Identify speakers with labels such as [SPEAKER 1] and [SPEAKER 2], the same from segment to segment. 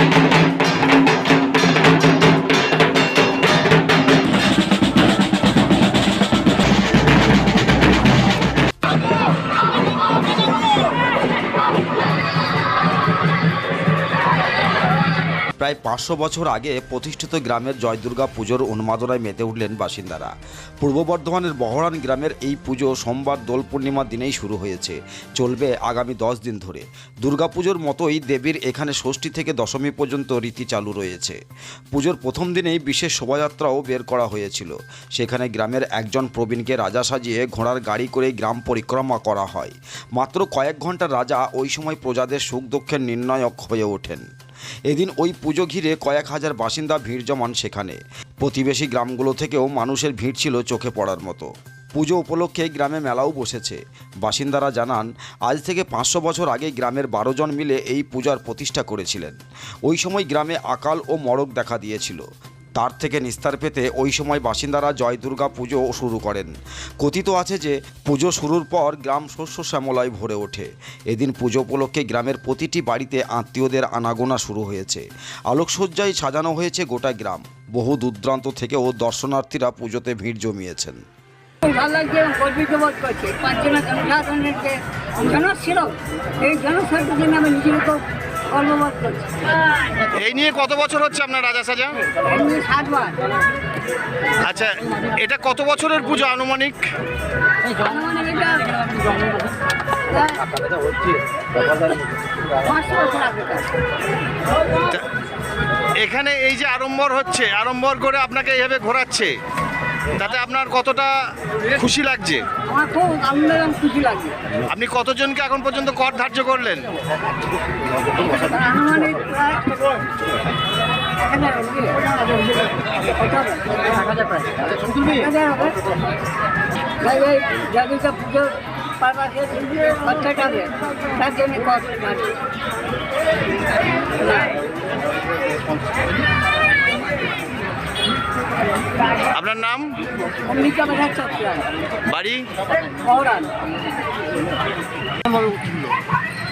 [SPEAKER 1] Thank you. প্রায় পাঁচশো বছর আগে প্রতিষ্ঠিত গ্রামের জয় দুর্গা পুজোর উন্মাদনায় মেতে উঠলেন বাসিন্দারা। পূর্ব বর্ধমানের বহরান গ্রামের এই পুজো সোমবার দোল পূর্ণিমার দিনেই শুরু হয়েছে। চলবে আগামী দশ দিন ধরে। দুর্গাপুজোর মতোই দেবীর এখানে ষষ্ঠী থেকে দশমী পর্যন্ত রীতি চালু রয়েছে। পুজোর প্রথম দিনেই বিশেষ শোভাযাত্রাও বের করা হয়েছিল। সেখানে গ্রামের একজন প্রবীণকে রাজা সাজিয়ে ঘোড়ার গাড়ি করে গ্রাম পরিক্রমা করা হয়। মাত্র কয়েক ঘণ্টা রাজা ওই সময় প্রজাদের সুখ দুঃখের নির্ণায়ক হয়ে ওঠেন। এদিন ওই পুজো ঘিরে কয়েক হাজার বাসিন্দা ভিড় জমান সেখানে। প্রতিবেশী গ্রামগুলো থেকেও মানুষের ভিড় ছিল চোখে পড়ার মতো। পুজো উপলক্ষে গ্রামে মেলাও বসেছে। বাসিন্দারা জানান, আজ থেকে পাঁচশো বছর আগে গ্রামের বারো জন মিলে এই পূজার প্রতিষ্ঠা করেছিলেন। ওই সময় গ্রামে আকাল ও মড়ক দেখা দিয়েছিল। তার থেকে নিস্তার পেতে ওই সময় বাসিন্দারা জয় দুর্গা পুজো শুরু করেন। কথিত আছে যে, পুজো শুরুর পর গ্রাম শস্য শ্যামলায় ভরে ওঠে। এদিন পুজো উপলক্ষে গ্রামের প্রতিটি বাড়িতে আত্মীয়দের আনাগোনা শুরু হয়েছে। আলোকসজ্জায় সাজানো হয়েছে গোটা গ্রাম। বহু দূরদূরান্ত থেকেও দর্শনার্থীরা পুজোতে ভিড় জমিয়েছেন।
[SPEAKER 2] ভালো লাগছে করছি এই
[SPEAKER 3] নিয়ে কত বছর হচ্ছে আপনার রাজা সাজা? আচ্ছা এটা কত বছরের পুজো আনুমানিক?
[SPEAKER 2] এটা
[SPEAKER 3] এখানে এই যে আড়ম্বর হচ্ছে আড়ম্বর করে আপনাকে এইভাবে ঘোরাচ্ছে। তাতে আপনার কতটা খুশি লাগছে
[SPEAKER 2] আমার খুব আনন্দ এবং খুশি লাগছে
[SPEAKER 3] আপনি কতজনকে এখন পর্যন্ত কর ধার্য করলেন
[SPEAKER 2] আনুমানিক প্রায় এক হাজার হবে কি? কত হবে? এক হাজার হবে? তাই পুজোর পারপাসে খরচাটা হবে তার জন্য
[SPEAKER 3] আপনার নাম? বাড়ি?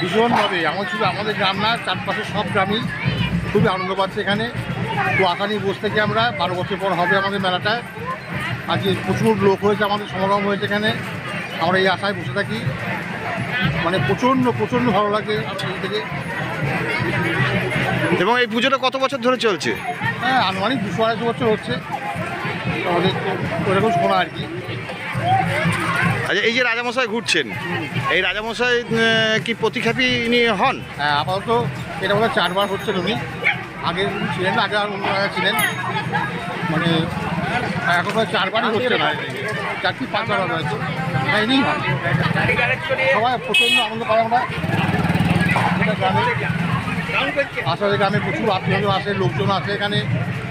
[SPEAKER 4] ভীষণভাবে এমন ছিল আমাদের গ্রাম না চারপাশে সব গ্রামই খুবই আনন্দ পাচ্ছে এখানে। তো আশা নিয়ে বসে থেকে আমরা বারো বছর পর হবে আমাদের মেলাটা। আজকে প্রচুর লোক হয়েছে আমাদের সমাগম হয়েছে এখানে। আমরা এই আশায় বসে থাকি। মানে প্রচণ্ড প্রচণ্ড ভালো লাগে এই থেকে।
[SPEAKER 3] এবং এই পুজোটা কত বছর ধরে চলছে?
[SPEAKER 4] হ্যাঁ আনুমানিক দুশো আড়াইশো বছর হচ্ছে। আমাদের ওরকম শোনা আর কি।
[SPEAKER 3] আচ্ছা এই যে রাজামশাই ঘুরছেন এই রাজামশাই কি প্রতিখ্যাপী ইনি হন?
[SPEAKER 4] হ্যাঁ আপাতত এটা বোধহয় চারবার হচ্ছে উনি। আগে ছিলেন না, আগে আর অন্য ছিলেন। মানে এখন চারবারই হচ্ছে না। চারটি পাঁচবার হয়তো। হ্যাঁ হন। সবাই প্রচণ্ড আনন্দ পাই আমরা। গ্রামে। আসাদের গ্রামে প্রচুর আত্মীয় আসে লোকজন আসে এখানে।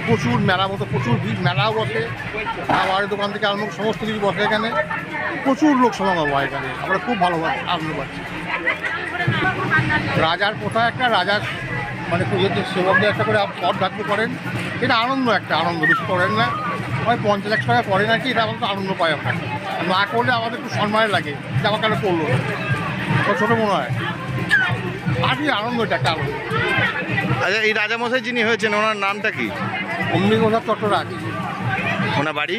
[SPEAKER 4] প্রচুর মেলা মতো প্রচুর ভিড়, মেলাও বসে। খাবারের দোকান থেকে আরম্ভ সমস্ত কিছু বসে এখানে। প্রচুর লোক সমাগম হয় এখানে। আমরা খুব ভালো আনন্দ পাচ্ছি। রাজার প্রথা একটা, রাজার মানে পুজোতে সেবকদের একটা করে পথ ধার্য করেন। এটা আনন্দ একটা, আনন্দ বেশি করেন না। হয় পঞ্চাশ লাখ টাকা করেন আর কি এটা আমাদের আনন্দ পায় আমরা। না করলে আমাদের একটু সম্মানের লাগে, যে আমার কেন করল? ছোটো মনে হয়। আর কি আনন্দ, এটা একটা আনন্দ।
[SPEAKER 3] আচ্ছা এই রাজামশাই যিনি হয়েছেন, ওনার নামটা কি?
[SPEAKER 4] অমনি কথা চট্টরাজ
[SPEAKER 3] ওনার বাড়ি?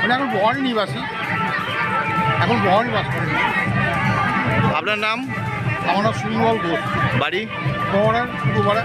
[SPEAKER 4] মানে এখন বহল নিবাসী। এখন বহল বাস করেন
[SPEAKER 3] আপনার নাম?
[SPEAKER 4] আমার নাম সুনিমল ঘোষ।
[SPEAKER 3] বাড়ি?
[SPEAKER 4] পূর্বপাড়া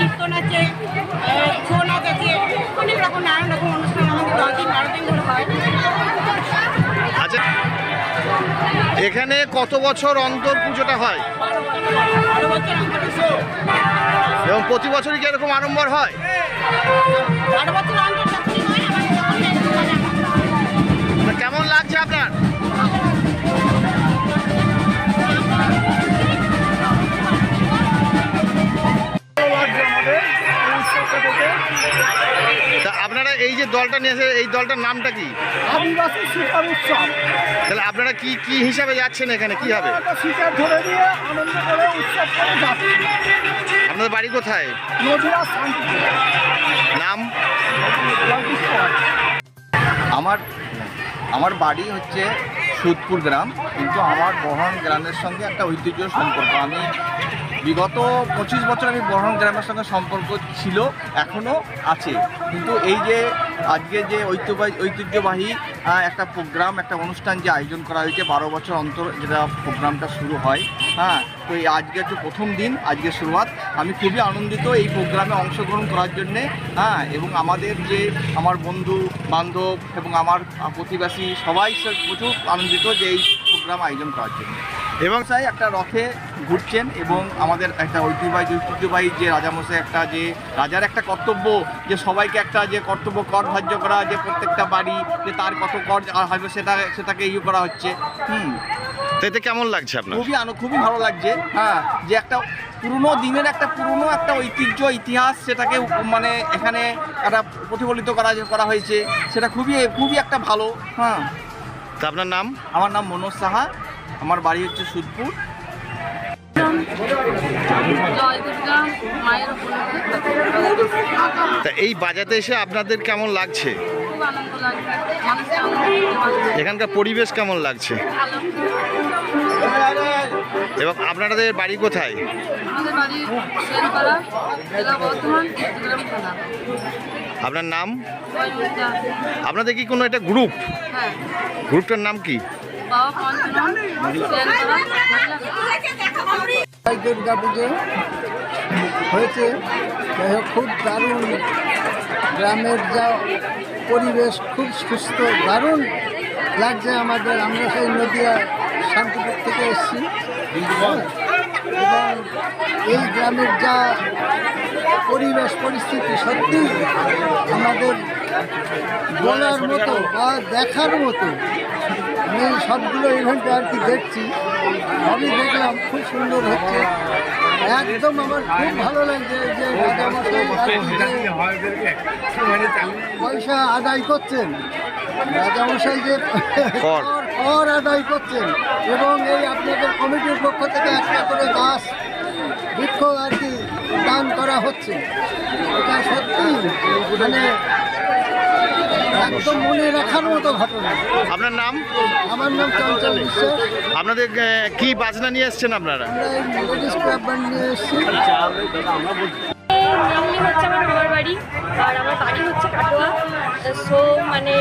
[SPEAKER 5] কীর্তন আছে আছে অনেক রকম নানান রকম অনুষ্ঠান আমাদের দশ দিন বারো দিন হয়।
[SPEAKER 3] আচ্ছা এখানে কত বছর অন্তর পুজোটা হয়? এবং প্রতি বছরই কি এরকম আড়ম্বর হয়। তা কেমন লাগছে আপনার? দলটা নিয়েছে এই দলটার নামটা কি?
[SPEAKER 6] আদিবাসী শিকার উৎসব।
[SPEAKER 3] তাহলে আপনারা কি কি হিসাবে যাচ্ছেন এখানে? কি হবে?
[SPEAKER 6] শিকার ধরে দিয়ে আনন্দ করে উৎসব করে যাচ্ছি।
[SPEAKER 3] আপনাদের বাড়ি কোথায়? নাম?
[SPEAKER 7] আমার আমার বাড়ি হচ্ছে সুদপুর গ্রাম কিন্তু আমার বহরম গ্রামের সঙ্গে একটা ঐতিহ্য সম্পর্ক। আমি বিগত পঁচিশ বছর আমি বহরম গ্রামের সঙ্গে সম্পর্ক ছিল, এখনও আছে। কিন্তু এই যে আজকে যে ঐতিহ্যবাহী ঐতিহ্যবাহী একটা প্রোগ্রাম একটা অনুষ্ঠান যে আয়োজন করা হয়েছে, বারো বছর অন্তর যেটা প্রোগ্রামটা শুরু হয় হ্যাঁ তো এই আজকে হচ্ছে প্রথম দিন, আজকে শুরুয়াত। আমি খুবই আনন্দিত এই প্রোগ্রামে অংশগ্রহণ করার জন্যে হ্যাঁ এবং আমাদের যে আমার বন্ধু বান্ধব এবং আমার প্রতিবেশী সবাই প্রচুর আনন্দিত যে এই প্রোগ্রাম আয়োজন করার জন্য।
[SPEAKER 3] এবং
[SPEAKER 7] চাই একটা রথে ঘুরছেন এবং আমাদের একটা ঐতিহ্যবাহী ঐতিহ্যবাহী যে রাজামশাই একটা যে রাজার একটা কর্তব্য যে সবাইকে একটা যে কর্তব্য কর ধার্য করা যে প্রত্যেকটা বাড়ি যে তার কত কর হবে সেটা সেটাকে ইয়ে করা হচ্ছে। হুম।
[SPEAKER 3] তো এতে কেমন লাগছে আপনার?
[SPEAKER 7] খুবই আনো খুবই ভালো লাগছে। হ্যাঁ যে একটা পুরনো দিনের একটা পুরনো একটা ঐতিহ্য ইতিহাস সেটাকে মানে এখানে একটা প্রতিফলিত করা করা হয়েছে। সেটা খুবই খুবই একটা ভালো। হ্যাঁ।
[SPEAKER 3] তা আপনার নাম?
[SPEAKER 7] আমার নাম মনোজ সাহা। আমার বাড়ি হচ্ছে সুদপুর।
[SPEAKER 3] তা এই বাজাতে এসে আপনাদের কেমন লাগছে। এখানকার পরিবেশ কেমন লাগছে? এবং আপনাদের বাড়ি কোথায়?
[SPEAKER 5] আমাদের বাড়ি শেরপাড়া জেলা বর্ধমান গ্রাম থানা।
[SPEAKER 3] আপনার নাম? আপনাদের কি কোনো একটা গ্রুপ?
[SPEAKER 5] হ্যাঁ।
[SPEAKER 3] গ্রুপটার নাম কি?
[SPEAKER 5] বাবা পঞ্চনন শেরপাড়া
[SPEAKER 6] দুর্গা পুজো হয়েছে। যাই হোক খুব দারুণ গ্রামের যা পরিবেশ খুব সুস্থ দারুণ লাগছে আমাদের। আমরা সেই নদিয়া শান্তিপুর থেকে এসেছি। এবং এই গ্রামের যা পরিবেশ, পরিস্থিতি সত্যি আমাদের বলার মতো বা দেখার মতো আমি সবগুলো ইভেন্ট আর কি দেখছি। আমি দেখলাম, খুব সুন্দর হচ্ছে। একদম আমার খুব ভালো লাগছে যে পয়সা আদায় করছেন। রাজামশাই যে
[SPEAKER 3] কর।
[SPEAKER 6] আদায় করছেন এবং এই আপনাদের কমিটির পক্ষ থেকে একটা করে গাছ বৃক্ষ আর কি দান করা হচ্ছে। এটা সত্যি মানে একদম মনে রাখার মতো ঘটনা।
[SPEAKER 3] আপনার নাম?
[SPEAKER 6] আমার নাম চঞ্চল বিশ্বাস।
[SPEAKER 3] আপনাদের কি বাজনা নিয়ে এসছেন আপনারা?
[SPEAKER 6] আমরা এই নিয়ে এসেছি।
[SPEAKER 8] মেনলি হচ্ছে আমার মামার বাড়ি, আর আমার বাড়ি হচ্ছে কাটোয়া। সো মানে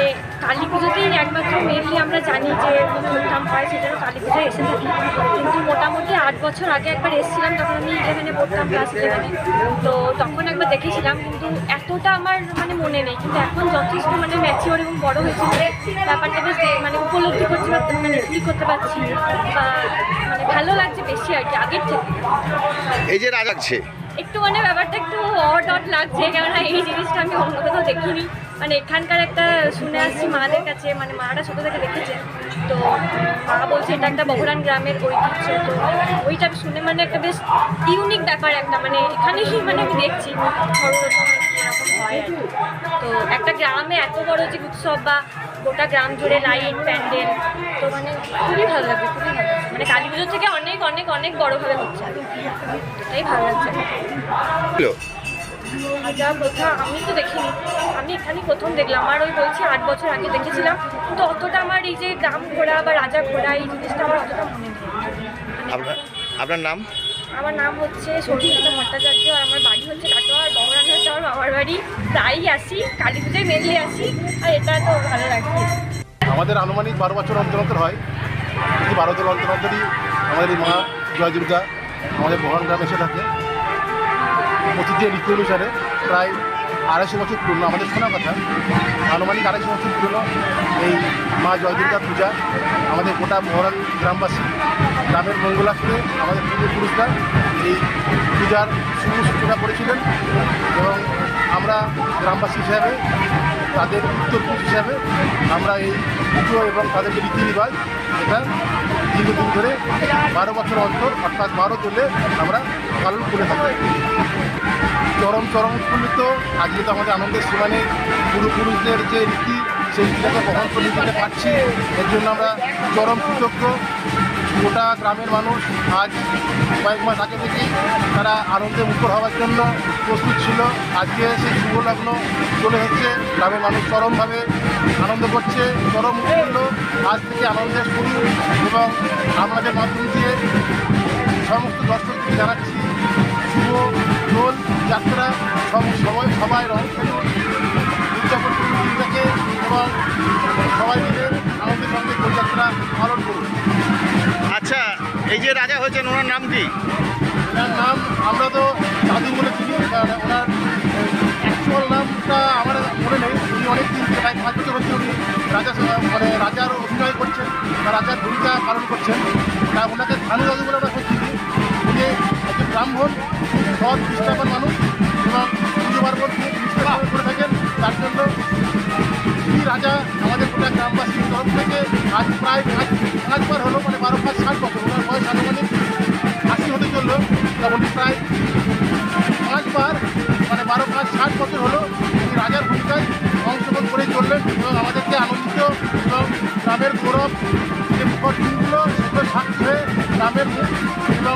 [SPEAKER 8] কালী পুজোতেই একমাত্র মেনলি আমরা জানি যে প্রোগ্রাম হয় সেটারও কালী পুজোয় এসে থাকি। কিন্তু মোটামুটি আট বছর আগে একবার এসেছিলাম, তখন আমি ইলেভেনে পড়তাম ক্লাস ইলেভেনে তো তখন একবার দেখেছিলাম, কিন্তু এতটা আমার মানে মনে নেই। কিন্তু এখন যথেষ্ট মানে ম্যাচিওর এবং বড় হয়েছে ব্যাপারটা বেশ মানে উপলব্ধি করতে পারছি মানে ফিল করতে পারছি। মানে ভালো লাগছে বেশি আর কি, আগের থেকে।
[SPEAKER 3] এই যে রাজা লাগছে
[SPEAKER 8] একটু মানে ব্যাপারটা একটু অড অড লাগছে, কেননা এই জিনিসটা আমি অন্য কোথাও দেখিনি। মানে এখানকার একটা শুনে আসছি মাদের কাছে মানে মারা ছোটো থেকে দেখেছে। তো মা বলছে, এটা একটা বহরান গ্রামের ঐতিহ্য। তো ওইটা শুনে মানে একটা বেশ ইউনিক ব্যাপার একটা মানে এখানেই মানে আমি দেখছি হয়। তো একটা গ্রামে এত বড় যে উৎসব বা গোটা গ্রাম জুড়ে লাইট প্যান্ডেল তো মানে খুবই ভালো লাগে, খুবই ভালো মানে কালী পুজোর থেকে অনেক অনেক অনেক বড়োভাবে হচ্ছে। এটাই ভালো লাগছে। যা প্রথা আমি তো দেখিনি। আমি এখানেই প্রথম দেখলাম। আর ওই বলছি আট বছর আগে দেখেছিলাম। কিন্তু অতটা আমার এই যে গ্রাম ঘোরা বা রাজা ঘোরা এই জিনিসটা আমার অতটা মনে নেই।
[SPEAKER 3] আপনার আপনার নাম?
[SPEAKER 8] আমার নাম হচ্ছে সরস্বতী ভট্টাচার্য আর আমার বাড়ি হচ্ছে কাটোয়া আর বহরান হচ্ছে আমার মামার বাড়ি। প্রায়ই আসি কালী পুজোয় মেনলি আসি। আর এটা তো ভালো লাগছে।
[SPEAKER 9] আমাদের আনুমানিক বারো বছর অন্তর অন্তর হয়। বারো বছর অন্তর অন্তরই আমাদের মা জয় দুর্গা আমাদের বহন গ্রামে এসে থাকে। অতীতে রীতি অনুসারে প্রায় আড়াইশো বছর পুরনো, আমাদের শোনা কথা, আনুমানিক আড়াইশো বছর পুরনো এই মা জয় দুর্গা পূজা আমাদের গোটা মহরান গ্রামবাসী গ্রামের মঙ্গলার্থে আমাদের পূর্বপুরুষরা এই পূজার শুভ সূচনা করেছিলেন এবং আমরা গ্রামবাসী হিসাবে তাদের উত্তরপুরুষ হিসাবে আমরা এই পুজো এবং তাদের যে রীতি রিবাজ এটা দীর্ঘদিন ধরে বারো বছর অন্তর, অর্থাৎ বারো চলে আমরা পালন করে থাকি। চরম চরম উৎফুল্লিত। আজকে তো আমাদের আনন্দের সীমানে পূর্বপুরুষদের যে রীতি, সেই রীতিটাকে বহন করে নিতে পারছি। এর জন্য আমরা চরম কৃতজ্ঞ। গোটা গ্রামের মানুষ আজ কয়েক মাস আগে থেকেই তারা আনন্দে মুখর হওয়ার জন্য প্রস্তুত ছিল। আজকে সেই শুভ লগ্ন চলে এসেছে। গ্রামের মানুষ চরমভাবে আনন্দ করছে, চরম উৎফুল্ল। আজ থেকে আনন্দের শুরু এবং আমাদের মাধ্যম দিয়ে সমস্ত দর্শককে জানাচ্ছি, শুভ দোল যাত্রা সব সবাই রং খেলুন। উদযাপন করুন এবং সবাই মিলে আনন্দের সঙ্গে দোলযাত্রা
[SPEAKER 3] এই যে রাজা হয়েছেন, ওনার নাম কি?
[SPEAKER 9] ওনার নাম আমরা তো দাদু বলে চিনি ওনার অ্যাকচুয়াল নামটা আমার মনে নেই। উনি অনেক দিন প্রায় পাঁচ বছর হচ্ছে উনি রাজা মানে রাজার অভিনয় করছেন বা রাজার ভূমিকা পালন করছেন। তা ওনাকে ধানু দাদু বলে আমরা চিনি। উনি একজন ব্রাহ্মণ, সৎ খ্রিস্টান মানুষ এবং পুজো পার্বণ করে থাকেন। তার জন্য তিনি রাজা আমাদের গোটা গ্রামবাসীর তরফ থেকে আজ প্রায় পাঁচ পাঁচবার হলো মানে বারো পাঁচ ষাট বছর, ওনার বয়স আনুমানিক আশি হতে চলল তখন প্রায় পাঁচবার মানে বারো পাঁচ ষাট বছর হলো তিনি রাজার ভূমিকায় অংশগ্রহণ করে চললেন এবং আমাদেরকে আনন্দিত এবং গ্রামের গৌরব যে বিপদ দিনগুলো সেগুলো সাক্ষী হয়ে গ্রামের এবং